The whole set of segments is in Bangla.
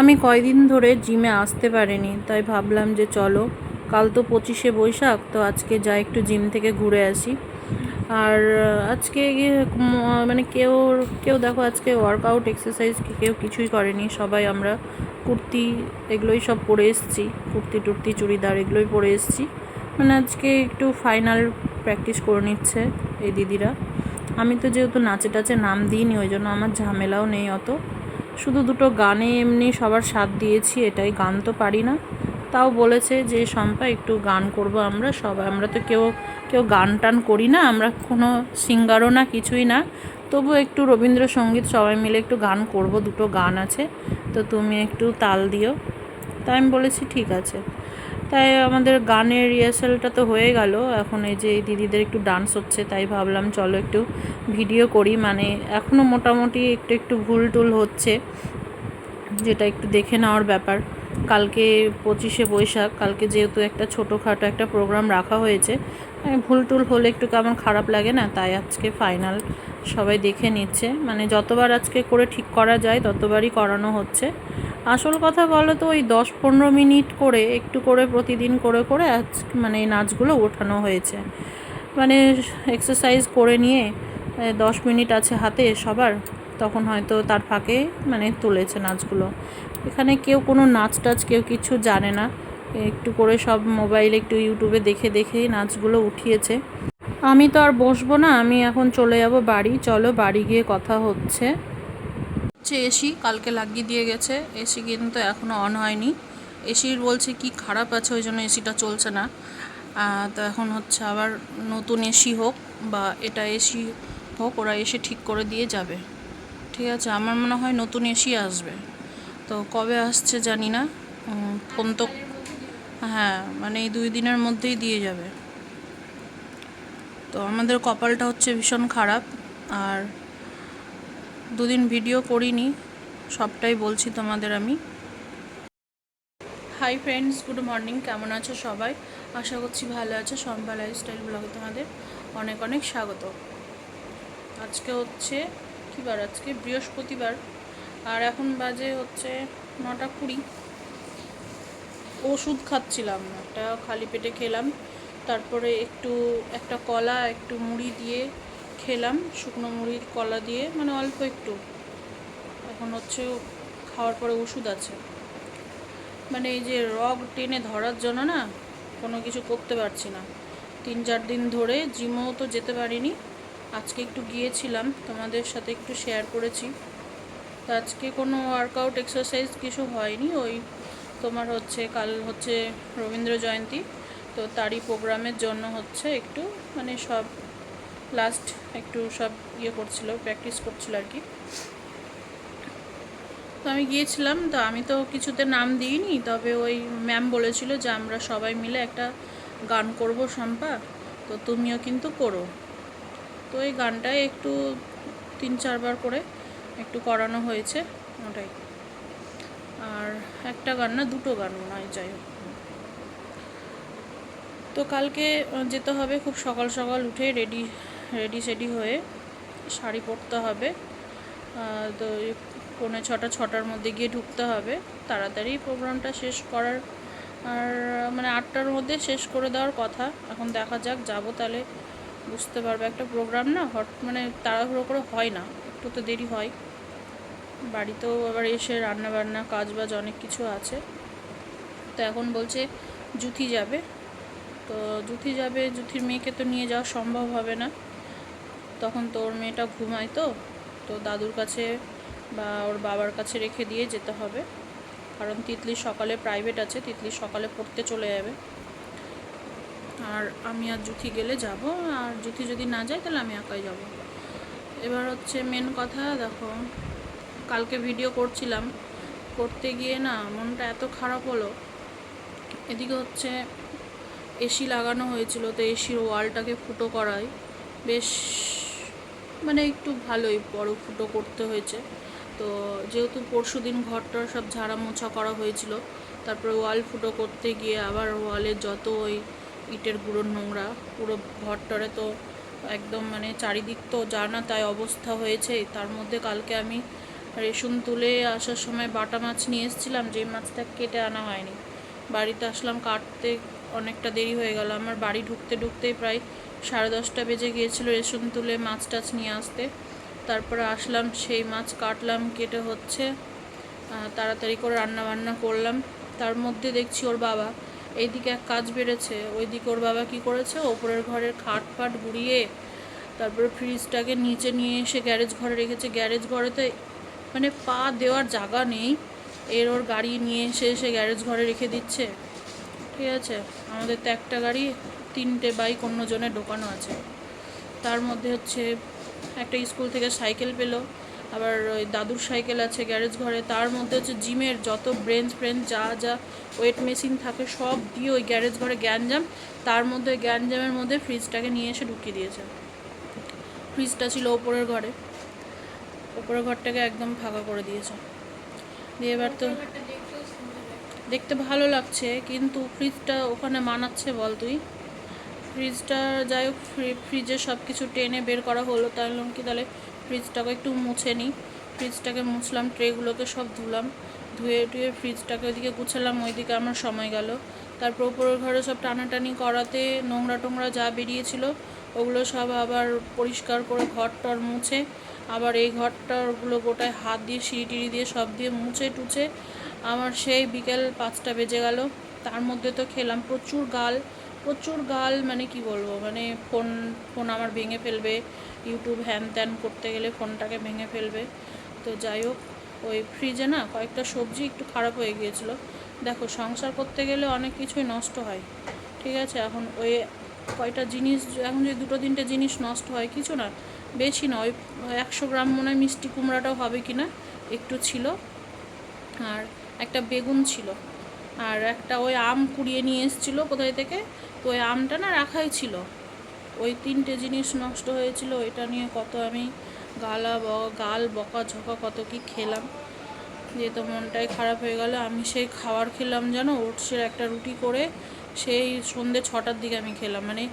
আমি কয়দিন ধরে জিমে আসতে পারিনি, তাই ভাবলাম যে চলো, কাল তো পঁচিশে বৈশাখ, তো আজকে যাই একটু জিম থেকে ঘুরে আসি। আর আজকে মানে কেউ কেউ দেখো আজকে ওয়ার্কআউট এক্সারসাইজ কেউ কিছুই করেনি, সবাই আমরা কুর্তি এগুলোই সব পরে এসেছি, কুর্তি টুর্তি, চুড়িদার এগুলোই পরে এসেছি। মানে আজকে একটু ফাইনাল প্র্যাকটিস করে নিচ্ছে এই দিদিরা। আমি তো যেহেতু নাচে টাচে নাম দিইনি, ওই জন্য আমার ঝামেলাও নেই অত। শুধু দুটো গানে এমনি সবার সাথ দিয়েছি, এটাই গান তো পারি না। তাও বলেছে যে, শম্পা, একটু গান করব আমরা সবাই আমরা তো কেউ কেউ গান টান করি না, আমরা কোনো সিঙ্গারও না, কিছুই না। তবু একটু রবীন্দ্রসঙ্গীত সবাই মিলে একটু গান করব, দুটো গান আছে। তো তুমি একটু তাল দিও। তাই আমি বলেছি, ঠিক আছে। তাই আমাদের গানের রিহার্সালটা তো হয়ে গেল। এখন এই যে দিদিদের একটু ডান্স হচ্ছে, তাই ভাবলাম চলো একটু ভিডিও করি। মানে এখনও মোটামুটি একটু একটু ভুল টুল হচ্ছে, যেটা একটু দেখে নেওয়ার ব্যাপার। কালকে পঁচিশে বৈশাখ, কালকে যেহেতু একটা ছোটোখাটো একটা প্রোগ্রাম রাখা হয়েছে ভুল টুল হলে একটু কেমন খারাপ লাগে না, তাই আজকে ফাইনাল সবাই দেখে নিচ্ছে। মানে যতবার আজকে করে ঠিক করা যায়, ততবারই করানো হচ্ছে। আসল কথা বলো তো, ওই দশ পনেরো মিনিট করে, একটু করে প্রতিদিন করে করে আজ মানে নাচগুলো ওঠানো হয়েছে। মানে এক্সারসাইজ করে নিয়ে দশ মিনিট আছে হাতে সবার, তখন হয়তো তার ফাঁকে মানে তুলেছে নাচগুলো। এখানে কেউ কোনো নাচ টাচ কেউ কিছু জানে না। একটু করে সব মোবাইলে একটু ইউটিউবে দেখে দেখে নাচগুলো উঠিয়েছে। আমি তো আর বসবো না, আমি এখন চলে যাব বাড়ি। চলো বাড়ি গিয়ে কথা হচ্ছে। হচ্ছে এসি, কালকে লাগিয়ে দিয়ে গেছে। এসি কিন্তু এখনও অন হয়নি। এসির বলছে কি খারাপ আছে, ওই জন্য এসিটা চলছে না। তো এখন হচ্ছে আবার নতুন এসি হোক বা এটা এসি হোক, ওরা এসে ঠিক করে দিয়ে যাবে। ঠিক আছে, আমার মনে হয় নতুন এসি আসবে। তো কবে আসছে জানি না। ফোন তো হ্যাঁ মানে এই দুই দিনের মধ্যেই দিয়ে যাবে। তো আমাদের কপালটা হচ্ছে ভীষণ খারাপ, আর দুদিন ভিডিও করিনি, সবটাই বলছি তোমাদের আমি। হাই ফ্রেন্ডস গুড মর্নিং কেমন আছো সবাই? আশা করছি ভালো আছো, সম্ভা লাইফস্টাইল ব্লগে তোমাদের অনেক অনেক স্বাগত। আজকে হচ্ছে, কী বার? আজকে বৃহস্পতিবার, আর এখন বাজে হচ্ছে নটা কুড়ি। ওষুধ খাচ্ছিলাম, একটা খালি পেটে খেলাম, তারপরে একটু, একটা কলা, একটু মুড়ি দিয়ে খেলাম, শুকনো মুড়ির কলা দিয়ে মানে অল্প একটু। এখন হচ্ছে খাওয়ার পরে ওষুধ আছে। মানে এই যে রগ টেনে ধরার জন্য না, কোনো কিছু করতে পারছি না। তিন চার দিন ধরে জিমও তো যেতে পারিনি। আজকে একটু গিয়েছিলাম, তোমাদের সাথে একটু শেয়ার করেছি। তো আজকে কোনো ওয়ার্কআউট এক্সারসাইজ কিছু হয়নি, ওই তোমার হচ্ছে, কাল হচ্ছে রবীন্দ্র জয়ন্তী। তো তারই প্রোগ্রামের জন্য হচ্ছে একটু মানে সব লাস্ট একটু সব ইয়ে করছিল প্র্যাকটিস করছিল আর কি। তো আমি গিয়েছিলাম, তো আমি তো কিছুতে নাম দিইনি, তবে ওই ম্যাম বলেছিল যে আমরা সবাই মিলে একটা গান করব শম্পা, তো তুমিও কিন্তু করো। তো এই গানটাই একটু তিন চারবার করে একটু করানো হয়েছে, ওটাই। আর একটা গান না, দুটো গান নয়, যাই হোক। তো কালকে যেতে হবে খুব সকাল সকাল উঠে রেডি রেডি সেডি হয়ে শাড়ি পরতে হবে। তো পৌনে ছটা, ছটার মধ্যে গিয়ে ঢুকতে হবে। তাড়াতাড়ি প্রোগ্রামটা শেষ করার, আর মানে আটটার মধ্যে শেষ করে দেওয়ার কথা। এখন দেখা যাক, যাব তাহলে। বুঝতে পারবে, একটা প্রোগ্রাম না হট মানে তাড়াহুড়ো করে হয় না। একটু তো দেরি হয়। বাড়িতেও আবার এসে রান্না বান্না কাজ বাজ অনেক কিছু আছে। তো এখন বলছে জুথি যাবে। তো জুথি যাবে, জুথির মেয়েকে তো নিয়ে যাওয়া সম্ভব হবে না। তখন তো ওর মেয়েটা ঘুমায় তো। তো দাদুর কাছে বা ওর বাবার কাছে রেখে দিয়ে যেতে হবে। কারণ তিতলি সকালে প্রাইভেট আছে তিতলি সকালে পড়তে চলে যাবে। আর আমি আর জুথি গেলে যাব। আর জুথি যদি না যায়, তাহলে আমি একাই যাব। এবার হচ্ছে মেন কথা, দেখো কালকে ভিডিও করছিলাম। করতে গিয়ে না মনটা এত খারাপ হলো। এদিকে হচ্ছে এসি লাগানো হয়েছিল, তো এসির ওয়ালটাকে ফুটো করায়। বেশ মানে একটু ভালোই বড় ফুটো করতে হয়েছে। তো যেহেতু পরশু দিন ঘরটা সব ঝাড়া মোছা করা হয়েছিল, তারপরে ওয়াল ফুটো করতে গিয়ে আবার ওয়ালের যত ওই ইটের গুঁড়োর নোংরা, পুরো ঘরটারে তো একদম মানে চারিদিক তো যা না তাই অবস্থা হয়েছে। তার মধ্যে কালকে আমি রেশন তুলে আসার সময় বাটা মাছ নিয়ে এসেছিলাম, যে মাছটা কেটে আনা হয়নি। বাড়িতে আসলাম, কাটতে অনেকটা দেরি হয়ে গেল। আমার বাড়ি ঢুকতে ঢুকতেই প্রায় সাড়ে দশটা বেজে গিয়েছিল রেশন তুলে মাছ টাছ নিয়ে আসতে। তারপরে আসলাম, সেই মাছ কাটলাম, কেটে হচ্ছে। তাড়াতাড়ি করে রান্না বান্না করলাম। তার মধ্যে দেখছি ওর বাবা। এইদিকে এক কাজ বেড়েছে। ওই ওইদিকে ওর বাবা কি করেছে? ওপরের ঘরের খাট ফাট গুড়িয়ে, তারপরে ফ্রিজটাকে নিচে নিয়ে এসে গ্যারেজ ঘরে রেখেছে। গ্যারেজ ঘরেতে মানে পা দেওয়ার জায়গা নেই। এর ওর গাড়ি নিয়ে এসে এসে গ্যারেজ ঘরে রেখে দিচ্ছে। ঠিক আছে? আমাদের তো একটা গাড়ি, তিনটে বাইক অন্যজনের ঢোকানো আছে। তার মধ্যে হচ্ছে একটা স্কুল থেকে সাইকেল পেল। আবার ওই দাদুর সাইকেল আছে গ্যারেজ ঘরে। তার মধ্যে হচ্ছে জিমের যত ব্রেঞ্চ ফ্রেঞ্চ যা যা ওয়েট মেশিন থাকে সব দিয়ে ওই গ্যারেজ ঘরে গ্যাঞ্জাম। তার মধ্যে গ্যাঞ্জামের মধ্যে ফ্রিজটাকে নিয়ে এসে ঢুকিয়ে দিয়েছে। ফ্রিজটা ছিল ওপরের ঘরে। ওপরের ঘরটাকে একদম ফাঁকা করে দিয়েছে। দিয়ে এবার তো দেখতে ভালো লাগছে কিন্তু ফ্রিজটা ওখানে মানাচ্ছে বল তুই? ফ্রিজটা যাই হোক ফ্রি- ফ্রিজে সব কিছু টেনে বের করা হলো তাহলে কি তাহলে ফ্রিজটাকে একটু মুছে নিই ফ্রিজটাকে মুছলাম ট্রেগুলোকে সব ধুলাম ধুয়ে টুয়ে ফ্রিজটাকে ওইদিকে গুছালাম ওইদিকে আমার সময় গেল। তারপর উপরের ঘরে সব টানাটানি করাতে নোংরা টোংরা যা বেরিয়েছিল, ওগুলো সব আবার পরিষ্কার করে ঘর টর মুছে, আবার এই ঘরটারগুলো গোটায় হাত দিয়ে, সিঁড়ি টিড়ি দিয়ে সব দিয়ে মুছে টুছে, আমার সেই বিকেল পাঁচটা বেজে গেল। তার মধ্যে তো খেলাম প্রচুর গাল প্রচুর গাল মানে কি বলব মানে ফোন ফোন আমার ভেঙে ফেলবে, ইউটিউব হ্যান ত্যান করতে গেলে ফোনটাকে ভেঙে ফেলবে। তো যাই হোক, ওই ফ্রিজে না কয়েকটা সবজি একটু খারাপ হয়ে গিয়েছিল। দেখো, সংসার করতে গেলে অনেক কিছুই নষ্ট হয়, ঠিক আছে? এখন ওই কয়টা জিনিস, এখন যদি দুটো তিনটে জিনিস নষ্ট হয়, কিছু না, বেশি না, ওই একশো গ্রাম মনে হয় মিষ্টি কুমড়াটাও হবে কি না, একটু ছিল। আর একটা বেগুন ছিল, আর একটা ওই আম কুড়িয়ে নিয়ে এসেছিল কোথায় থেকে? তো ওই আমটা না রাখাই ছিল। ওই তিনটে জিনিস নষ্ট হয়েছিল, ওইটা নিয়ে কত আমি গালা গাল বকা ঝকা কত কি খেলাম। দিয়ে তো মনটাই খারাপ হয়ে গেল। আমি সেই খাবার খেলাম যেন, ওটসের একটা রুটি করে সেই সন্ধে ছটার দিকে আমি খেলাম। মানে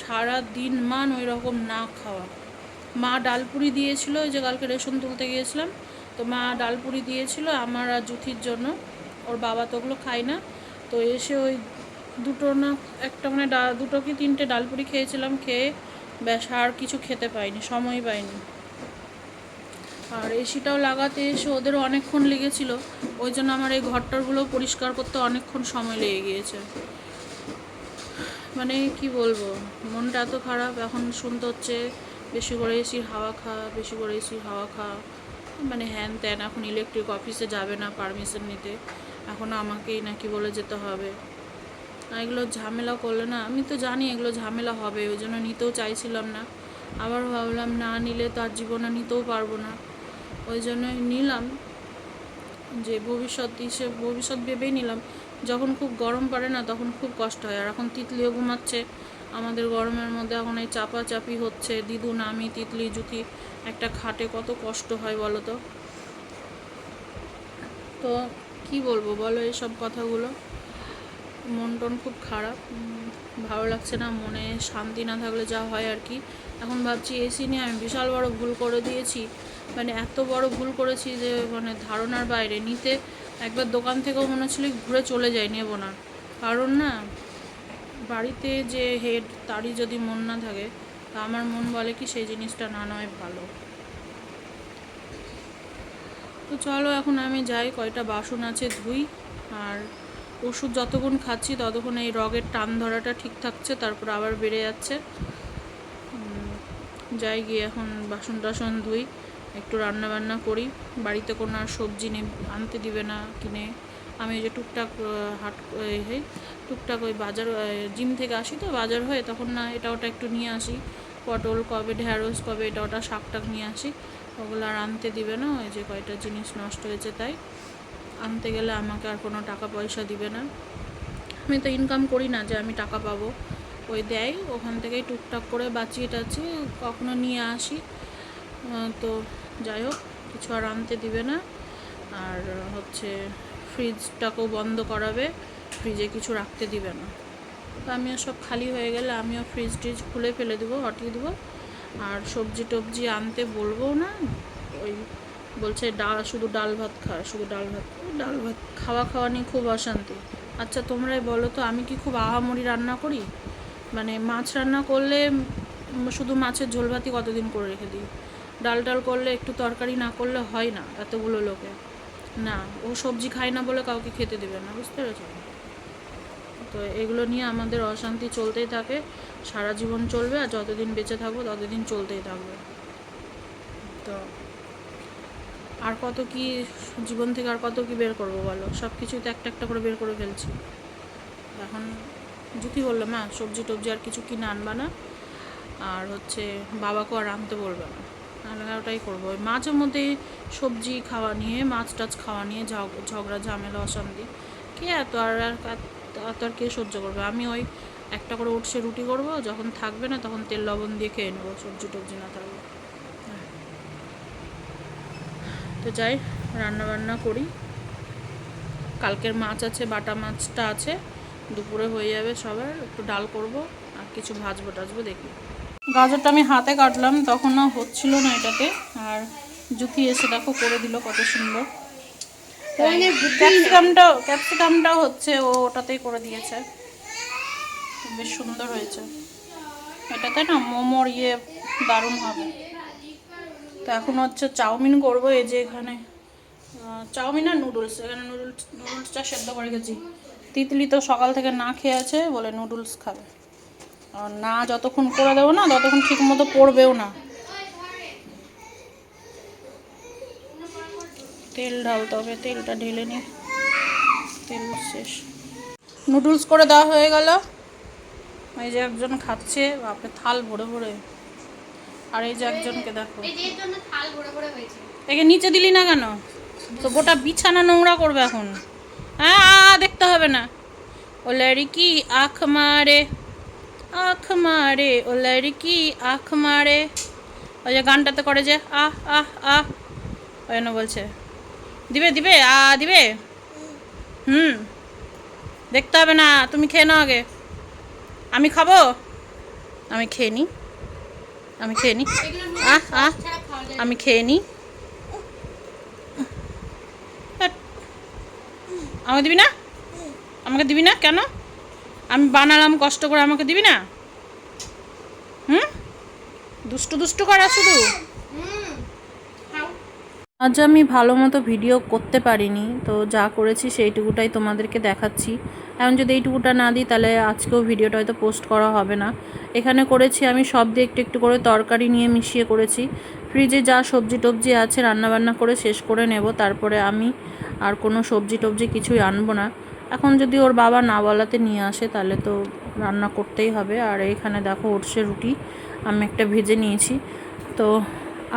সারা দিন মান ওই রকম না খাওয়া। মা ডালপুরি দিয়েছিল, ওই যে কালকে রেশন তুলতে গিয়েছিলাম। তো মা ডালপুরি দিয়েছিল আমার আর জুথির জন্য। ওর বাবা তো ওগুলো খায় না। তো এসে ওই দুটো না, একটা মানে দুটো কি তিনটে ডালপুরি খেয়েছিলাম খেয়ে ব্যাস আর কিছু খেতে পাইনি, সময় পাইনি। আর এসিটাও লাগাতে এসে ওদেরও অনেকক্ষণ লেগেছিল। ওই জন্য আমার এই ঘরটারগুলো পরিষ্কার করতে অনেকক্ষণ সময় লেগে গিয়েছে। মানে কি বলব, মনটা এত খারাপ, এখন শুনতে হচ্ছে বেশি করে এসির হাওয়া খা, বেশি করে এসির হাওয়া খা। মানে হ্যান ত্যান, এখন ইলেকট্রিক অফিসে যাবে না পারমিশন নিতে। এখন আমাকেই নাকি বলে যেতে হবে। এগুলো ঝামেলা করলে না, আমি তো জানি এগুলো ঝামেলা হবে, ওই জন্য নিতেও চাইছিলাম না। আবার ভাবলাম না নিলে তো আর জীবনে নিতেও পারব না। ওই জন্যই নিলাম যে ভবিষ্যৎ হিসেবে, ভবিষ্যৎ ভেবেই নিলাম। যখন খুব গরম পড়ে না, তখন খুব কষ্ট হয়। আর এখন তিতলিও ঘুমাচ্ছে। আমাদের গরমের মধ্যে এখন এই চাপাচাপি হচ্ছে। দিদু, নামি, তিতলি জুতি একটা খাটে কত কষ্ট হয় বলো তো? তো কি বলব বলো এইসব কথাগুলো? মন টন খুব খারাপ। ভালো লাগছে না, মনে শান্তি না থাকলে যা হয় আর কি। এখন ভাবছি এসি নিয়ে আমি বিশাল বড় ভুল করে দিয়েছি। মানে এত বড় ভুল করেছি যে মানে ধারণার বাইরে নিতে একবার দোকান থেকেও মনে হচ্ছিল ঘুরে চলে যাই নেব না। কারণ না, বাড়িতে যে হেড তারই যদি মন না থাকে, তা আমার মন বলে কি সেই জিনিসটা না নয় ভালো। তো চলো এখন আমি যাই, কয়টা বাসন আছে ধুই, আর ওষুধ যতক্ষণ খাচ্ছি ততক্ষণ এই রগের টান ধরাটা ঠিক থাকছে, তারপর আবার বেড়ে যাচ্ছে। যাই গিয়ে এখন বাসন টাসন ধুই। একটু রান্না বান্না করি। বাড়িতে কোনো আর সবজি নেই, আনতে দিবে না কিনে। আমি ওই যে টুকটাক হাট টুকটাক ওই বাজার জিম থেকে আসি তো বাজার হয়ে তখন না এটা ওটা একটু নিয়ে আসি। পটল কবে ঢ্যাঁড়স কবে, এটা ওটা শাক টাক নিয়ে আসি। ওগুলো আর আনতে দিবে না, ওই যে কয়টা জিনিস নষ্ট হয়েছে তাই। আনতে গেলে আমাকে আর কোনো টাকা পয়সা দিবে না। আমি তো ইনকাম করি না যে আমি টাকা পাবো। ওই দেয়, ওখান থেকেই টুকটাক করে বাঁচিয়ে টাচিয়ে কখনো নিয়ে আসি। তো যাই হোক, কিছু আর আনতে দিবে না। আর হচ্ছে ফ্রিজটাকেও বন্ধ করাবে ফ্রিজে কিছু রাখতে দিবে না। তো আমিও সব খালি হয়ে গেলে আমিও ফ্রিজ ট্রিজ খুলে ফেলে দেবো, হটিয়ে দেবো। আর সবজি টবজি আনতে বলব না। ওই বলছে ডাল শুধু ডাল ভাত খা, শুধু ডাল ভাত ডাল ভাত খাওয়া খাওয়া নিয়ে খুব অশান্তি। আচ্ছা তোমরাই বলো তো, আমি কি খুব আহামরি রান্না করি? মানে মাছ রান্না করলে, শুধু মাছের ঝোল ভাতই কতদিন করে রেখে দিই? ডাল ডাল করলে, একটু তরকারি না করলে হয় না এতগুলো লোকে। না, ও সবজি খায় না বলে কাউকে খেতে দেবে না, বুঝতে পেরেছ? তো এগুলো নিয়ে আমাদের অশান্তি চলতেই থাকে, সারা জীবন চলবে আর যতদিন বেঁচে থাকব ততদিন চলতেই থাকবে। তো আর কত কি জীবন থেকে আর কত কি বের করব বলো? সব কিছুই তো একটা একটা করে বের করে ফেলছি। এখন জুতি বলল মা সবজি টবজি আর কিছু কিনে আনবা না, আর হচ্ছে বাবাকেও আর আনতে বলবে না। তাহলে ওটাই করব মাঝে মধ্যেই সবজি খাওয়া নিয়ে, মাছ টাছ খাওয়া নিয়ে ঝগ- ঝগড়া, ঝামেলা, অশান্তি। কে এত আর এত আর কে সহ্য করবে? আমি ওই একটা করে উঠছে রুটি করব, যখন থাকবে না তখন তেল, লবণ দিয়ে খেয়ে নেব, সবজি টবজি না থাকবে হ্যাঁ। তো যাই রান্না বান্না করি। কালকের মাছ আছে, বাটা মাছটা আছে। দুপুরে হয়ে যাবে সবার, একটু ডাল করব, আর কিছু ভাজবো টাজবো দেখি। গাজরটা আমি হাতে কাটলাম তখনও হচ্ছিল না এটাতে। আর জুতি এসে দেখো করে দিল কত সুন্দর। ক্যাপসিকামটাও ক্যাপসিকামটাও হচ্ছে ও ওটাতেই করে দিয়েছে। বেশ সুন্দর হয়েছে। এটাতে না মোমোর ইয়ে দারুণ হবে। তো এখন হচ্ছে চাউমিন করব এই যে এখানে। চাউমিন আর নুডলস। এখানে নুডলস নুডলসটা সেদ্ধ করে গেছি তিতলি তো সকাল থেকে না খেয়ে আছে বলে নুডলস খাবে। না যতক্ষণ করে দেবো না ততক্ষণ ঠিক মতো পড়বেও না। তেল ঢালতে হবে তেলটা ঢেলে নি তেল শেষ। নুডলস করে দেওয়া হয়ে গেল। এই যে একজন খাচ্ছে বাপরে থাল ভরে ভরে। আর এই যে একজনকে দেখো। একে নিচে দিলি না কেন? তো গোটা বিছানা নোংরা করবে এখন। হ্যাঁ দেখতে হবে না। ও লড়কি আখ মারে। আখ মারে, ও লড়কি আখ মারে। ওই যে গানটাতে করে যে, আহ আহ আহ। ওই জন্য বলছে, দিবে দিবে, আ, দিবে? হুম। দেখতে হবে না, তুমি খেয়ে নাও আগে। আমি খাব? আমি খেয়ে নিই আমি খেয়ে নিই আহ আহ। আমি খেয়ে নিই। আমাকে দিবি না? আমাকে দিবি না? কেন? আমি বানালাম, কষ্ট করে আমাকে দিবি না? হুম? দুষ্টু দুষ্টু করা শুধু আজ আমি ভালো মতো ভিডিও করতে পারিনি, তো যা করেছি সেইটুকুটাই তোমাদেরকে দেখাচ্ছি। এখন যদি এইটুকুটা না দিই, তাহলে আজকেও ভিডিওটা হয়তো পোস্ট করা হবে না। এখানে করেছি আমি সব দিয়ে একটু একটু করে তরকারি নিয়ে মিশিয়ে করেছি। ফ্রিজে যা সবজি টবজি আছে, রান্নাবান্না করে শেষ করে নেব। তারপরে আমি আর কোনো সবজি টবজি কিছুই আনব না। এখন যদি ওর বাবা না বলাতে নিয়ে আসে, তাহলে তো রান্না করতেই হবে। আর এখানে দেখো ওটসে রুটি, আমি একটা ভেজে নিয়েছি। তো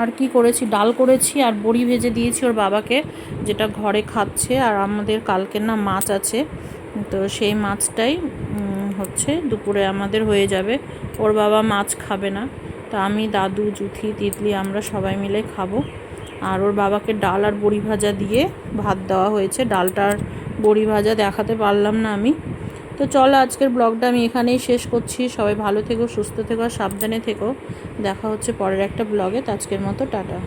আর কি করেছি? ডাল করেছি আর বড়ি ভেজে দিয়েছি ওর বাবাকে, যেটা ঘরে খাচ্ছে। আর আমাদের কালকের না মাছ আছে। তো সেই মাছটাই হচ্ছে দুপুরে আমাদের হয়ে যাবে। ওর বাবা মাছ খাবে না। তো আমি, দাদু, জুথি, তিতলি আমরা সবাই মিলে খাব। আর ওর বাবাকে ডাল আর বড়ি ভাজা দিয়ে ভাত দেওয়া হয়েছে। ডালটার বড়ি ভাজা দেখাতে পারলাম না আমি। তো চলো আজকের ব্লগটা আমি এখানেই শেষ করছি। সবাই ভালো থেকো, সুস্থ থেকো সাবধানে থেকো। দেখা হচ্ছে পরের একটা ব্লগে। তো আজকের মতো, টাটা।